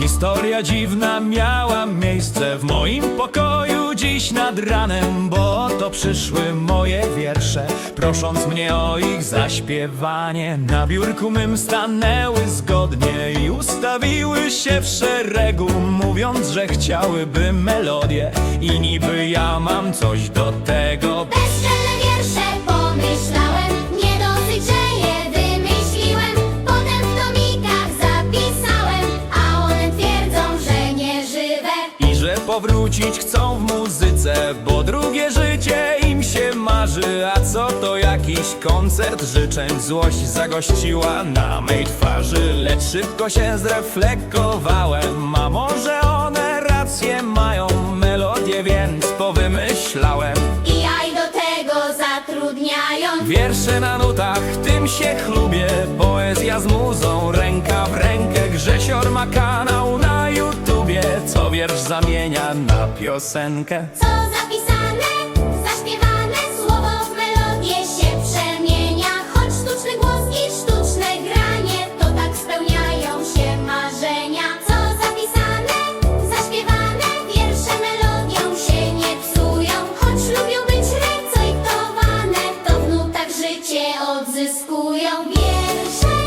Akcja dziwna miała miejsce w moim pokoju dziś nad ranem, bo to przyszły moje wiersze, prosząc mnie o ich zaśpiewanie. Na biurku mym stanęły zgodnie i ustawiły się w szeregu, mówiąc, że chciałyby melodię i niby ja mam coś do tego. Że powrócić chcą w muzyce, bo drugie życie im się marzy. A co to jakiś koncert życzeń? Złość zagościła na mej twarzy, lecz szybko się zreflektowałem. A może one rację mają, melodię więc powymyślałem. I jaj do tego zatrudniają. Wiersze na nutach, tym się chlubię Poezja z muzą, ręka w rękę Grzesior ma kanał wiersz zamienia na piosenkę. Co zapisane, zaśpiewane słowo w melodię się przemienia. Choć sztuczny głos i sztuczne granie To tak spełniają się marzenia. Co zapisane, zaśpiewane wiersze melodią się nie psują. Choć lubią być recytowane To w nutach życie odzyskują. Wiersze